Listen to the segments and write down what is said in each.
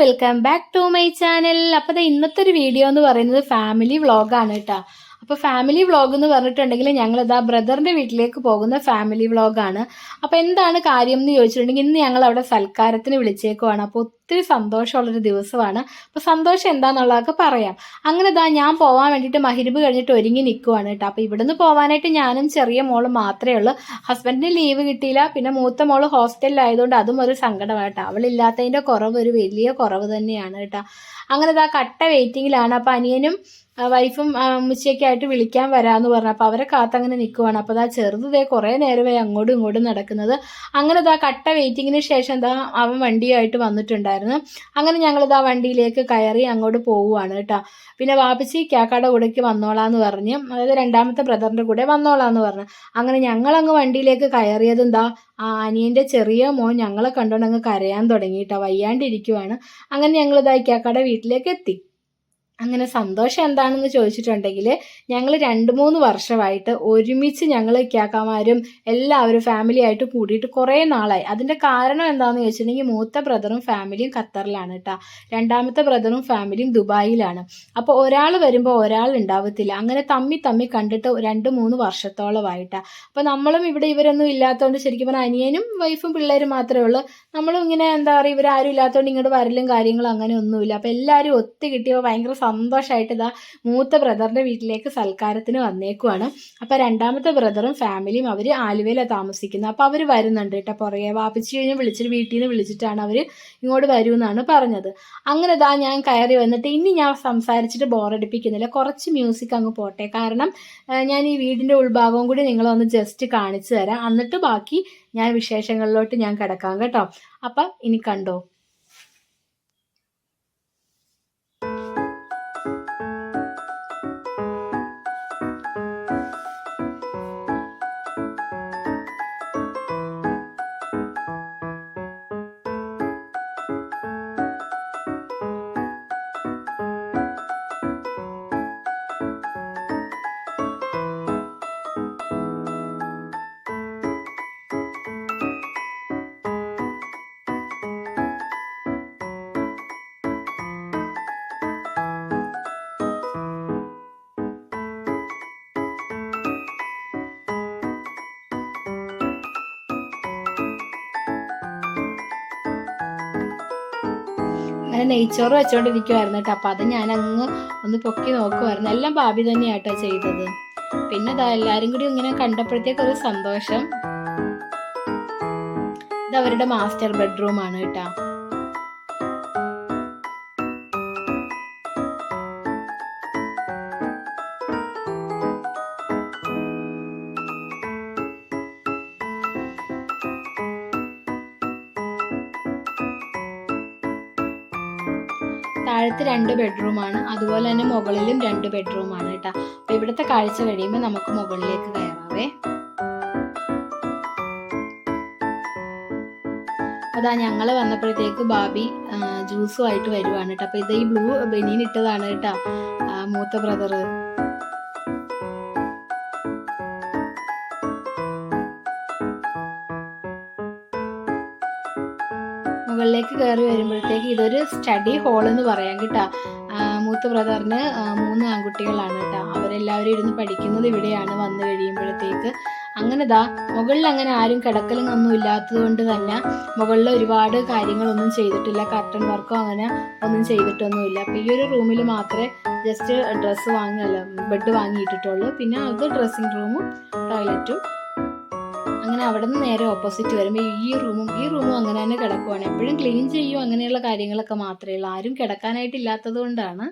Welcome back to my channel അപ്പോൾ ഇന്നത്തെ ഒരു വീഡിയോ എന്ന് പറയുന്നത് ഫാമിലി വ്ളോഗാണ് കേട്ടോ അപ്പോൾ ഫാമിലി വ്ളോഗ് എന്ന് പറഞ്ഞിട്ടുണ്ടെങ്കിൽ ഞങ്ങളിതാ ബ്രദറിന്റെ വീട്ടിലേക്ക് പോകുന്ന ഫാമിലി വ്ളോഗാണ് അപ്പോൾ എന്താണ് കാര്യം എന്ന് ചോദിച്ചിട്ടുണ്ടെങ്കിൽ ഇന്ന് ഞങ്ങൾ അവിടെ സൽക്കാരത്തിന് വിളിച്ചേക്കുവാണ്. അപ്പോൾ ഒത്തിരി സന്തോഷമുള്ളൊരു ദിവസമാണ്. അപ്പോൾ സന്തോഷം എന്താണെന്നുള്ളതൊക്കെ പറയാം. അങ്ങനെ ഇതാ ഞാൻ പോകാൻ വേണ്ടിയിട്ട് മഹിരിബ് കഴിഞ്ഞിട്ട് ഒരുങ്ങി നിൽക്കുവാണ് കേട്ടോ. അപ്പോൾ ഇവിടുന്ന് പോകാനായിട്ട് ഞാനും ചെറിയ മോൾ മാത്രമേ ഉള്ളൂ. ഹസ്ബൻഡിന് ലീവ് കിട്ടിയില്ല. പിന്നെ മൂത്ത മോൾ ഹോസ്റ്റലിലായതുകൊണ്ട് അതും ഒരു സങ്കടമാണ് കേട്ടോ. അവളില്ലാത്തതിന്റെ കുറവ് ഒരു വലിയ കുറവ് തന്നെയാണ് കേട്ടോ. അങ്ങനെ ഇതാ കട്ട വെയിറ്റിങ്ങിലാണ്. അപ്പോൾ അനിയനും വൈഫും ആ, ആയിട്ട് വിളിക്കാൻ വരാമെന്ന് പറഞ്ഞു. അപ്പോൾ അവരെ കാത്തങ്ങനെ നിൽക്കുവാണ് അപ്പോൾ ദാ ചെറുതേ കുറേ നേരമായി അങ്ങോട്ടും ഇങ്ങോട്ടും നടക്കുന്നത്. അങ്ങനെ ഇതാ കട്ട വെയിറ്റിങ്ങിന് ശേഷം എന്താ അവൻ വണ്ടിയായിട്ട് വന്നിട്ടുണ്ടായിരുന്നു അങ്ങനെ ഞങ്ങളിതാ വണ്ടിയിലേക്ക് കയറി അങ്ങോട്ട് പോവുകയാണ് കേട്ടോ. പിന്നെ വാപ്പച്ചി കാക്കാടെ കൂടേക്ക് വന്നോളാന്ന് പറഞ്ഞ് അതായത് രണ്ടാമത്തെ ബ്രദറിന്റെ കൂടെ വന്നോളാന്ന് പറഞ്ഞു. അങ്ങനെ ഞങ്ങൾ ഞങ്ങളങ്ങ് വണ്ടിയിലേക്ക് കയറിയത് എന്താ ആ അനിയന്റെ ചെറിയ മോൻ ഞങ്ങളെ കണ്ടുകൊണ്ട് അങ്ങ് കരയാൻ തുടങ്ങി കേട്ടോ വയ്യാണ്ടിരിക്കുവാണ്. അങ്ങനെ ഞങ്ങൾ ഇതായി ഇക്കാക്കയുടെ വീട്ടിലേക്ക് എത്തി. അങ്ങനെ സന്തോഷം എന്താണെന്ന് ചോദിച്ചിട്ടുണ്ടെങ്കിൽ ഞങ്ങൾ രണ്ട് മൂന്ന് വർഷമായിട്ട് ഒരുമിച്ച് ഞങ്ങൾ ഇക്കാക്കമാരും എല്ലാവരും ഫാമിലി ആയിട്ട് കൂടിയിട്ട് കുറേ നാളായി. അതിന്റെ കാരണം എന്താണെന്ന് ചോദിച്ചിട്ടുണ്ടെങ്കിൽ മൂത്ത ബ്രദറും ഫാമിലിയും ഖത്തറിലാണ് കേട്ടോ രണ്ടാമത്തെ ബ്രദറും ഫാമിലിയും ദുബായിലാണ്. അപ്പോൾ ഒരാൾ വരുമ്പോൾ ഒരാൾ ഉണ്ടാവത്തില്ല. അങ്ങനെ തമ്മി തമ്മി കണ്ടിട്ട് രണ്ട് മൂന്ന് വർഷത്തോളമായിട്ടാണ് അപ്പോൾ നമ്മളും ഇവിടെ ഇവരൊന്നും ഇല്ലാത്തതുകൊണ്ട് ശരിക്കും പറഞ്ഞാൽ അനിയനും വൈഫും പിള്ളേരും മാത്രമേ ഉള്ളൂ. നമ്മളും ഇങ്ങനെ എന്താ പറയുക ഇവരാരും ഇല്ലാത്തതുകൊണ്ട് ഇങ്ങോട്ട് വരലും കാര്യങ്ങളും അങ്ങനെ ഒന്നുമില്ല അപ്പോൾ എല്ലാവരും ഒത്തു കിട്ടിയപ്പോൾ ഭയങ്കര സന്തോഷമായിട്ട് ഇതാ മൂത്ത ബ്രദറിന്റെ വീട്ടിലേക്ക് സൽക്കാരത്തിന് വന്നേക്കുവാണ്. അപ്പോൾ രണ്ടാമത്തെ ബ്രദറും ഫാമിലിയും അവർ ആലുവയിലാണ് താമസിക്കുന്നത്. അപ്പോൾ അവർ വരുന്നുണ്ട് കേട്ടോ പുറകെ. വാപ്പിച്ചു കഴിഞ്ഞ് വിളിച്ചിട്ട് വീട്ടിൽ നിന്ന് വിളിച്ചിട്ടാണ് അവർ ഇങ്ങോട്ട് വരുമെന്നാണ് പറഞ്ഞത്. അങ്ങനെ ഇതാ ഞാൻ കയറി വന്നിട്ട് ഇനി ഞാൻ സംസാരിച്ചിട്ട് ബോറടിപ്പിക്കുന്നില്ല. കുറച്ച് മ്യൂസിക് അങ്ങ് പോട്ടെ. കാരണം ഞാൻ ഈ വീടിന്റെ ഉൾഭാഗവും കൂടി നിങ്ങളൊന്ന് ജസ്റ്റ് കാണിച്ചു തരാം. എന്നിട്ട് ബാക്കി ഞാൻ വിശേഷങ്ങളിലോട്ട് ഞാൻ കിടക്കാം കേട്ടോ. അപ്പം ഇനി കണ്ടോ? അങ്ങനെ നെയ്ച്ചോറ് വെച്ചോണ്ടിരിക്കുവായിരുന്നു കേട്ടോ. അപ്പം അത് ഞാൻ അങ്ങ് ഒന്ന് പൊക്കി നോക്കുമായിരുന്നു എല്ലാം ഭാബി തന്നെയാട്ടോ ചെയ്തത്. പിന്നെ ഇതാ എല്ലാരും കൂടി ഇങ്ങനെ കണ്ടപ്പോഴത്തേക്ക് ഒരു സന്തോഷം. ഇത് അവരുടെ മാസ്റ്റർ ബെഡ്റൂം ആണ് കേട്ടോ. താഴത്ത് രണ്ട് ബെഡ്റൂമാണ് അതുപോലെ തന്നെ മുകളിലും രണ്ട് ബെഡ്റൂമാണ് കേട്ടോ. അപ്പോൾ ഇവിടുത്തെ കാഴ്ച കഴിയുമ്പോൾ നമുക്ക് മുകളിലേക്ക് കയറാവേ. അതാ ഞങ്ങൾ വന്നപ്പോഴത്തേക്ക് ബാബി ജ്യൂസുമായിട്ട് വരുവാണ് കേട്ടോ. അപ്പോൾ ഇത് ഈ ബ്ലൂ ബനിയൻ ഇട്ടതാണ് കേട്ടോ മൂത്ത ബ്രദർ മുകളിലേക്ക് കയറി വരുമ്പോഴത്തേക്ക് ഇതൊരു സ്റ്റഡി ഹോൾ എന്ന് പറയാം കേട്ടോ. മൂത്ത ബ്രദറിന് മൂന്ന് ആൺകുട്ടികളാണ് കേട്ടോ. അവരെല്ലാവരും ഇരുന്ന് പഠിക്കുന്നത് ഇവിടെയാണ് വന്നു കഴിയുമ്പോഴത്തേക്ക്. അങ്ങനെ ദാ മുകളിൽ അങ്ങനെ ആരും കിടക്കലും ഒന്നും ഇല്ലാത്തത് കൊണ്ട് തന്നെ മുകളിൽ ഒരുപാട് കാര്യങ്ങളൊന്നും ചെയ്തിട്ടില്ല. കർട്ടൺ വർക്കോ അങ്ങനെ ഒന്നും ചെയ്തിട്ടൊന്നുമില്ല. അപ്പം ഈ ഒരു റൂമിൽ മാത്രമേ ജസ്റ്റ് ഡ്രസ്സ് വാങ്ങിയല്ല ബെഡ് വാങ്ങിയിട്ടിട്ടുള്ളൂ. പിന്നെ അത് ഡ്രസ്സിങ് റൂമും ടോയ്ലറ്റും അങ്ങനെ അവിടെ നിന്ന് നേരെ ഓപ്പോസിറ്റ് വരുമ്പോൾ ഈ റൂമും ഈ റൂമും അങ്ങനെ തന്നെ കിടക്കുവാണ്. എപ്പോഴും ക്ലീൻ ചെയ്യും അങ്ങനെയുള്ള കാര്യങ്ങളൊക്കെ മാത്രമേ ഉള്ളൂ. ആരും കിടക്കാനായിട്ടില്ലാത്തത് കൊണ്ടാണ്.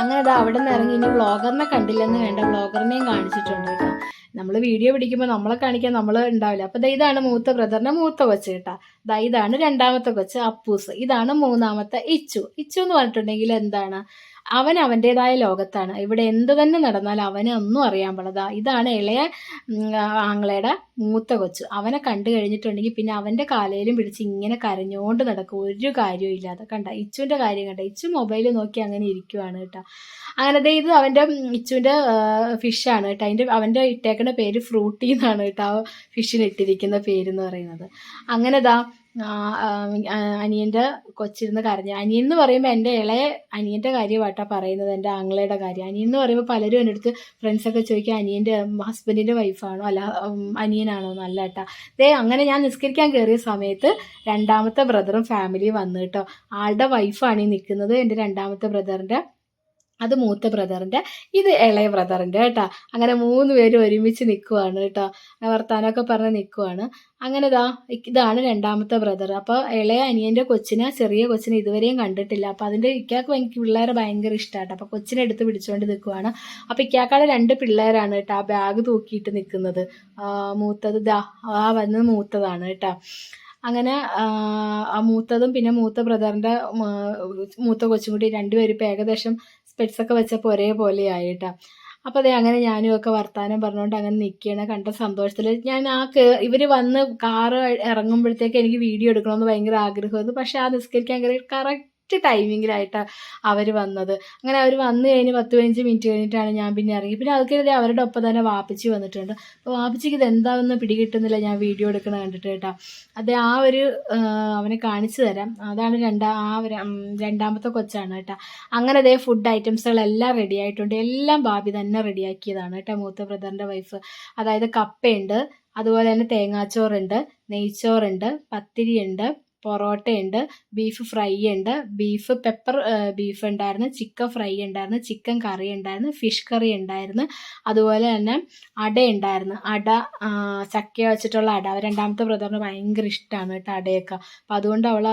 അങ്ങനെ അത് അവിടെ നിന്ന് ഇറങ്ങി ഇനി വ്ളോഗറിനെ കണ്ടില്ലെന്ന് വേണ്ട വ്ളോഗറിനെയും കാണിച്ചിട്ടുണ്ട് കേട്ടോ. നമ്മൾ വീഡിയോ പിടിക്കുമ്പോൾ നമ്മളെ കാണിക്കാൻ നമ്മൾ ഉണ്ടാവില്ല. അപ്പം ദാ ഇതാണ് മൂത്ത ബ്രദറിന്റെ മൂത്ത കൊച്ച് കേട്ടോ. ദാ ഇതാണ് രണ്ടാമത്തെ കൊച്ച് അപ്പൂസ്. ഇതാണ് മൂന്നാമത്തെ ഇച്ചു. ഇച്ചു എന്ന് പറഞ്ഞിട്ടുണ്ടെങ്കിൽ എന്താണ്? അവൻ അവന്റെതായ ലോകത്താണ്. ഇവിടെ എന്ത് തന്നെ നടന്നാൽ അവനെ ഒന്നും അറിയാൻ പാടില്ല. ഇതാണ് ഇളയ ആങ്ങളയുടെ മൂത്ത കൊച്ചു. അവനെ കണ്ടു കഴിഞ്ഞിട്ടുണ്ടെങ്കിൽ പിന്നെ അവന്റെ കാലയിലും പിടിച്ച് ഇങ്ങനെ കരഞ്ഞുകൊണ്ട് നടക്കും. ഒരു കാര്യവും ഇല്ലാതെ. കണ്ട ഇച്ചുവിന്റെ കാര്യം കണ്ട. ഇച്ചു മൊബൈൽ നോക്കി അങ്ങനെ ഇരിക്കുവാണ് കേട്ടോ. അങ്ങനെ ദേ ഇത് അവന്റെ ഇച്ചുവിന്റെ ഫിഷാണ് കേട്ടോ. അതിന്റെ അവന്റെ ഇട്ടേക്കുന്ന പേര് ഫ്രൂട്ടി എന്നാണ് കേട്ടോ ഫിഷിന് ഇട്ടിരിക്കുന്ന പേര് എന്ന് പറയുന്നത്. അങ്ങനെ ദാ അനിയന്റെ കൊച്ചിരുന്ന് കരഞ്ഞു. അനിയൻ എന്ന് പറയുമ്പോൾ എന്റെ ഇളയ അനിയന്റെ കാര്യമായിട്ടാണ് പറയുന്നത് എന്റെ ആങ്ങളയുടെ കാര്യം. അനിയൻ എന്ന് പറയുമ്പോൾ പലരും എന്റെ അടുത്ത് ഫ്രണ്ട്സൊക്കെ ചോദിക്കുക അനിയന്റെ ഹസ്ബൻഡിന്റെ വൈഫാണോ അല്ല അനിയനാണോ? നല്ല ഏട്ടാ. ദേ അങ്ങനെ ഞാൻ നിസ്കരിക്കാൻ കയറിയ സമയത്ത് രണ്ടാമത്തെ ബ്രദറും ഫാമിലിയും വന്നു കേട്ടോ. ആളുടെ വൈഫാണ് ഈ നിൽക്കുന്നത് എന്റെ രണ്ടാമത്തെ ബ്രദറിന്റെ അത് മൂത്ത ബ്രദറിന്റെ ഇത് ഇളയ ബ്രദറിന്റെ കേട്ടോ. അങ്ങനെ മൂന്ന് പേരും ഒരുമിച്ച് നിൽക്കുവാണ് കേട്ടോ. വർത്താനമൊക്കെ പറഞ്ഞ് നിൽക്കുവാണ് അങ്ങനെ ഇതാ ഇതാണ് രണ്ടാമത്തെ ബ്രദർ അപ്പോൾ ഇളയ അനിയന്റെ കൊച്ചിനെ ചെറിയ കൊച്ചിനെ ഇതുവരെയും കണ്ടിട്ടില്ല. അപ്പോൾ അതിന്റെ ഇക്കാക്ക് എനിക്ക് പിള്ളേരെ ഭയങ്കര ഇഷ്ടമാട്ടോ അപ്പോൾ കൊച്ചിനെ എടുത്ത് പിടിച്ചുകൊണ്ട് നിൽക്കുവാണ് അപ്പോൾ ഇക്കാക്കാടെ രണ്ട് പിള്ളേരാണ് കേട്ടോ ആ ബാഗ് തൂക്കിയിട്ട് നിൽക്കുന്നത് മൂത്തത് ദാ ആ വന്നത് മൂത്തതാണ് കേട്ടോ. അങ്ങനെ ആ മൂത്തതും പിന്നെ മൂത്ത ബ്രദറിന്റെ മൂത്ത കൊച്ചും കൂടി രണ്ടുപേരും ഇപ്പൊ ഏകദേശം സ്പെറ്റ്സ് ഒക്കെ വെച്ചപ്പോൾ ഒരേപോലെ ആയിട്ടാ അപ്പോൾ അതെ അങ്ങനെ ഞാനും ഒക്കെ വർത്താനം പറഞ്ഞുകൊണ്ട് അങ്ങനെ നിൽക്കുകയാണ് കണ്ട സന്തോഷത്തിൽ ഞാൻ ആ ഇവർ വന്ന് കാറ് ഇറങ്ങുമ്പോഴത്തേക്ക് എനിക്ക് വീഡിയോ എടുക്കണമെന്ന് ഭയങ്കര ആഗ്രഹമായിരുന്നു. പക്ഷേ ആ നിസ്കരിക്കാൻ കറക്റ്റ് ടൈമിങ്ങിലായിട്ടാണ് അവർ വന്നത്. അങ്ങനെ അവർ വന്നു കഴിഞ്ഞ് പത്ത് പതിനഞ്ച് മിനിറ്റ് കഴിഞ്ഞിട്ടാണ് ഞാൻ പിന്നെ ഇറങ്ങി. പിന്നെ അതൊക്കെ അവരുടെ ഒപ്പം തന്നെ വാപ്പിച്ചു വന്നിട്ടുണ്ട്. അപ്പോൾ വാപ്പിച്ചിക്ക് ഇത് എന്താണെന്ന് പിടികിട്ടുന്നില്ല ഞാൻ വീഡിയോ എടുക്കണ കണ്ടിട്ട് കേട്ടോ. അത് ആ ഒരു അവനെ കാണിച്ചു തരാം. അതാണ് രണ്ടാ ആ രണ്ടാമത്തെ കൊച്ചാണ് കേട്ടോ. അങ്ങനെ അതേ ഫുഡ് ഐറ്റംസുകളെല്ലാം റെഡി ആയിട്ടുണ്ട്. എല്ലാം ബാബി തന്നെ റെഡിയാക്കിയതാണ് കേട്ടോ മൂത്ത ബ്രദറിന്റെ വൈഫ് അതായത് കപ്പയുണ്ട് അതുപോലെ തന്നെ തേങ്ങാച്ചോറുണ്ട് നെയ്ച്ചോറുണ്ട് പത്തിരിയുണ്ട് പൊറോട്ടയുണ്ട് ബീഫ് ഫ്രൈ ഉണ്ട് ബീഫ് പെപ്പർ ബീഫ് ഉണ്ടായിരുന്നു ചിക്കൻ ഫ്രൈ ഉണ്ടായിരുന്നു ചിക്കൻ കറി ഉണ്ടായിരുന്നു ഫിഷ് കറി ഉണ്ടായിരുന്നു അതുപോലെ തന്നെ അട ഉണ്ടായിരുന്നു. അട ചക്ക വെച്ചിട്ടുള്ള അട. രണ്ടാമത്തെ ബ്രദറിന് ഭയങ്കര ഇഷ്ടമാണ് കേട്ടോ അടയൊക്കെ. അപ്പം അതുകൊണ്ട് അവൾ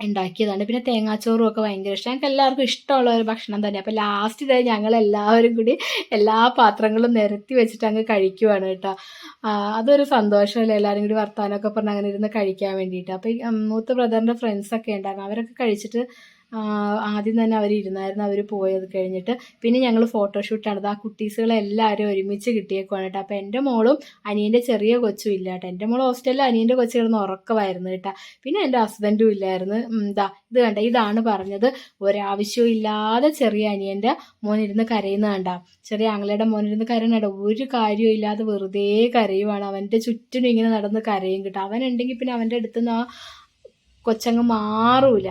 ഉണ്ടാക്കിയതാണ്. പിന്നെ തേങ്ങാച്ചോറും ഒക്കെ ഭയങ്കര ഇഷ്ടം. ഞങ്ങൾക്ക് എല്ലാവർക്കും ഇഷ്ടമുള്ള ഒരു ഭക്ഷണം തന്നെ അപ്പോൾ ലാസ്റ്റ് ഇതായി ഞങ്ങൾ എല്ലാവരും കൂടി എല്ലാ പാത്രങ്ങളും നിരത്തി വെച്ചിട്ട് അങ്ങ് കഴിക്കുവാണ് കേട്ടോ. അതൊരു സന്തോഷമല്ലേ? എല്ലാവരും കൂടി വർത്താനമൊക്കെ പറഞ്ഞ് അങ്ങനെ ഇരുന്ന് കഴിക്കാൻ വേണ്ടിയിട്ട്. അപ്പോൾ മൂത്ത ബ്രദറിന്റെ ഫ്രണ്ട്സൊക്കെ ഉണ്ടായിരുന്നു. അവരൊക്കെ കഴിച്ചിട്ട് ആദ്യം തന്നെ അവർ ഇരുന്നായിരുന്നു അവർ പോയത് കഴിഞ്ഞിട്ട്. പിന്നെ ഞങ്ങൾ ഫോട്ടോഷൂട്ടാണ് ആ കുട്ടീസുകളെ എല്ലാവരും ഒരുമിച്ച് കിട്ടിയേക്കുവാണ് കേട്ടോ. അപ്പോൾ എന്റെ മോളും അനിയന്റെ ചെറിയ കൊച്ചും ഇല്ല കേട്ടോ. എന്റെ മോൾ ഹോസ്റ്റലിൽ അനിയന്റെ കൊച്ചു കിടന്ന് ഉറക്കമായിരുന്നു കേട്ടോ. പിന്നെ എന്റെ ഹസ്ബൻഡും ഇല്ലായിരുന്നു. എന്താ ഇതാ കണ്ട? ഇതാണ് പറഞ്ഞത്. ഒരാവശ്യവും ഇല്ലാതെ ചെറിയ അനിയന്റെ മോനിരുന്ന് കരയുന്ന കണ്ട. ചെറിയ ആങ്ങളയുടെ മോനിരുന്ന് കരയണ ഒരു കാര്യവും ഇല്ലാതെ വെറുതെ കരയുവാണ്. അവന്റെ ചുറ്റിനും ഇങ്ങനെ നടന്ന് കരയും കേട്ടോ. അവനുണ്ടെങ്കിൽ പിന്നെ അവന്റെ അടുത്തുനിന്ന് ആ കൊച്ചങ്ങ് മാറൂല.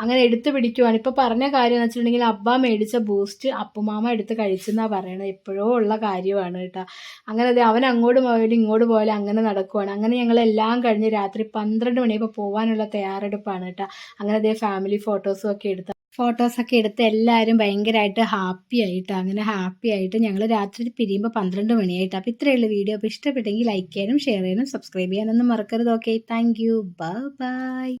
അങ്ങനെ എടുത്ത് പിടിക്കുവാണ്. ഇപ്പോൾ പറഞ്ഞ കാര്യം എന്ന് വെച്ചിട്ടുണ്ടെങ്കിൽ അബ്ബ മേടിച്ച ബൂസ്റ്റ് അപ്പുമാമ എടുത്ത് കഴിച്ചെന്നാണ് പറയണത്. എപ്പോഴോ ഉള്ള കാര്യമാണ് കേട്ടോ. അങ്ങനെ അതെ അവൻ അങ്ങോട്ട് പോയാലും ഇങ്ങോട്ട് പോയാലും അങ്ങനെ നടക്കുവാണ്. അങ്ങനെ ഞങ്ങളെല്ലാം കഴിഞ്ഞ് രാത്രി പന്ത്രണ്ട് മണിയപ്പോൾ പോകാനുള്ള തയ്യാറെടുപ്പാണ് കേട്ടോ. അങ്ങനെ അതേ ഫാമിലി ഫോട്ടോസും ഒക്കെ എടുത്ത് ഫോട്ടോസൊക്കെ എടുത്ത് എല്ലാവരും ഭയങ്കരമായിട്ട് ഹാപ്പി ആയിട്ട്. അങ്ങനെ ഹാപ്പി ആയിട്ട് ഞങ്ങൾ രാത്രി പിരിയുമ്പോൾ പന്ത്രണ്ട് മണിയായിട്ട്. അപ്പോൾ ഇത്രയുള്ള വീഡിയോ അപ്പോൾ ഇഷ്ടപ്പെട്ടെങ്കിൽ ലൈക്ക് ചെയ്യാനും ഷെയർ ചെയ്യാനും സബ്സ്ക്രൈബ് ചെയ്യാനൊന്നും മറക്കരുത്. Okay thank you by